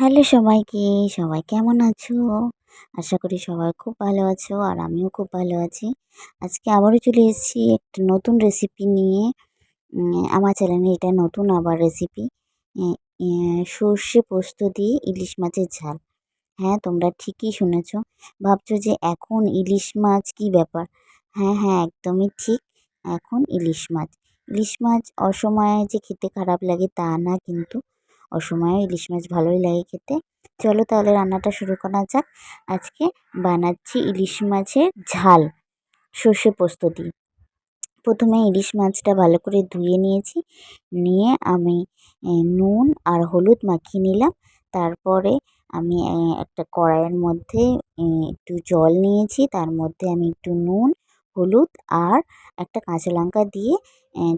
Hello সবাইকে, সবাই কেমন আছো? আশা করি সবাই খুব ভালো আছো আর আমিও খুব ভালো আছি। আজকে আবারও চলে এসেছি একটা নতুন রেসিপি নিয়ে। আমার চ্যানেলে এটা নতুন আবার রেসিপি সর্ষে পোস্ত দিয়ে ইলিশ মাছের ঝাল। হ্যাঁ তোমরা ঠিকই শুনেছ। ভাবছ যে এখন ইলিশ মাছ কি ব্যাপার? হ্যাঁ হ্যাঁ একদমই ঠিক। এখন ইলিশ মাছ। ইলিশ মাছ অসময়ে যে খেতে খারাপ লাগে তা না কিন্তু অসময়ে ইলিশ মাছ ভালোই লাগে খেতে। চলো তাহলে রান্নাটা শুরু করা যাক। আজকে বানাচ্ছি ইলিশ মাছের ঝাল, সর্ষে পোস্ত দিয়ে। প্রথমে ইলিশ মাছটা ভালো করে ধুয়ে নিয়েছি। নিয়ে আমি নুন আর হলুদ মাখিয়ে নিলাম। তারপরে আমি একটা কড়াইয়ের মধ্যে একটু জল নিয়েছি। তার মধ্যে আমি একটু নুন, হলুদ আর একটা কাঁচা লঙ্কা দিয়ে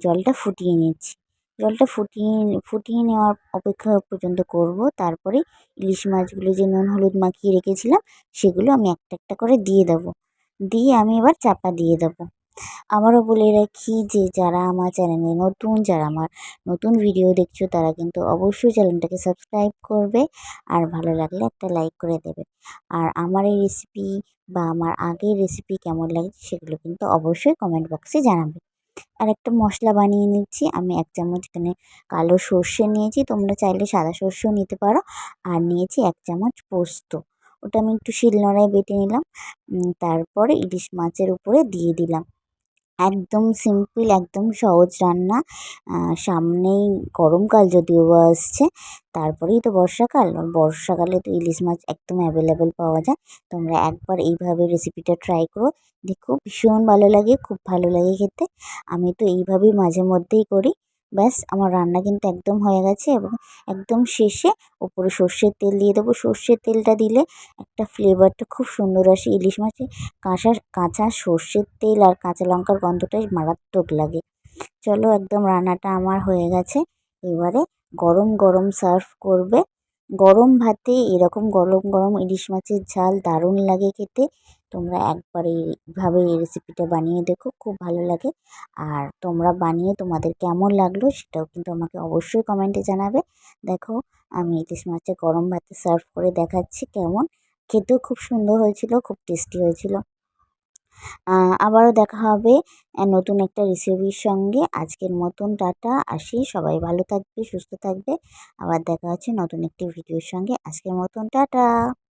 জলটা ফুটিয়ে নিচ্ছি। জলটা ফুটিয়ে ফুটিয়ে নেওয়ার অপেক্ষা পর্যন্ত করব। তারপরে ইলিশ মাছগুলো যে নুন হলুদ মাখিয়ে রেখেছিলাম, সেগুলো আমি একটা একটা করে দিয়ে দেবো। দিয়ে আমি এবার চাপা দিয়ে দেবো। আবারও বলে রাখি যে যারা আমার চ্যানেলে নতুন, যারা আমার নতুন ভিডিও দেখছ, তারা কিন্তু অবশ্যই চ্যানেলটাকে সাবস্ক্রাইব করবে আর ভালো লাগলে একটা লাইক করে দেবে। আর আমার এই রেসিপি বা আমার আগের রেসিপি কেমন লাগে সেগুলো কিন্তু অবশ্যই কমেন্ট বক্সে জানাবে। আর একটা মশলা বানিয়ে নিচ্ছি। আমি এক চামচ এখানে কালো সর্ষে নিয়েছি। তোমরা চাইলে সাদা সর্ষেও নিতে পারো। আর নিয়েছি এক চামচ পোস্ত। ওটা আমি একটু শিলনোড়ায় বেটে নিলাম। তারপরে ইলিশ মাছের উপরে দিয়ে দিলাম। একদম সিম্পল, একদম সহজ রান্না। সামনেই গরমকাল যদিও বা আসছে, তারপরেই তো বর্ষাকাল। বর্ষাকালে তো ইলিশ মাছ একদম অ্যাভেলেবেল পাওয়া যায়। তোমরা একবার এইভাবে রেসিপিটা ট্রাই করো। দেখো, ভীষণ ভালো লাগে, খুব ভালো লাগে খেতে। আমি তো এইভাবেই মাঝে মধ্যেই করি। ব্যাস, আমার রান্না কিন্তু একদম হয়ে গেছে এবং একদম শেষে ওপরে সর্ষের তেল দিয়ে দেবো। সর্ষের তেলটা দিলে একটা ফ্লেভারটা খুব সুন্দর আসে। ইলিশ মাছে কাঁচা কাঁচা সর্ষের তেল আর কাঁচা লঙ্কার গন্ধটাই মারাত্মক লাগে। চলো একদম রান্নাটা আমার হয়ে গেছে। এবারে গরম গরম সার্ভ করবে। গরম ভাতে এরকম গরম গরম ইলিশ মাছের ঝাল দারুণ লাগে খেতে। তোমরা একবার এইভাবে এই রেসিপিটা বানিয়ে দেখো, খুব ভালো লাগে। আর তোমরা বানিয়ে তোমাদের কেমন লাগল সেটাও কিন্তু আমাকে অবশ্যই কমেন্টে জানাবে। দেখো, আমি ইলিশ মাছের গরম ভাতে সার্ভ করে দেখাচ্ছি কেমন। খেতেও খুব সুন্দর হয়েছিল, খুব টেস্টি হয়েছিল। আবারও দেখা হবে নতুন একটা রেসিপির সঙ্গে। আজকের মতন টাটা, আসি। সবাই ভালো থাকবে, সুস্থ থাকবে। আবার দেখা হচ্ছে নতুন একটি ভিডিওর সঙ্গে। আজকের মতন টাটা!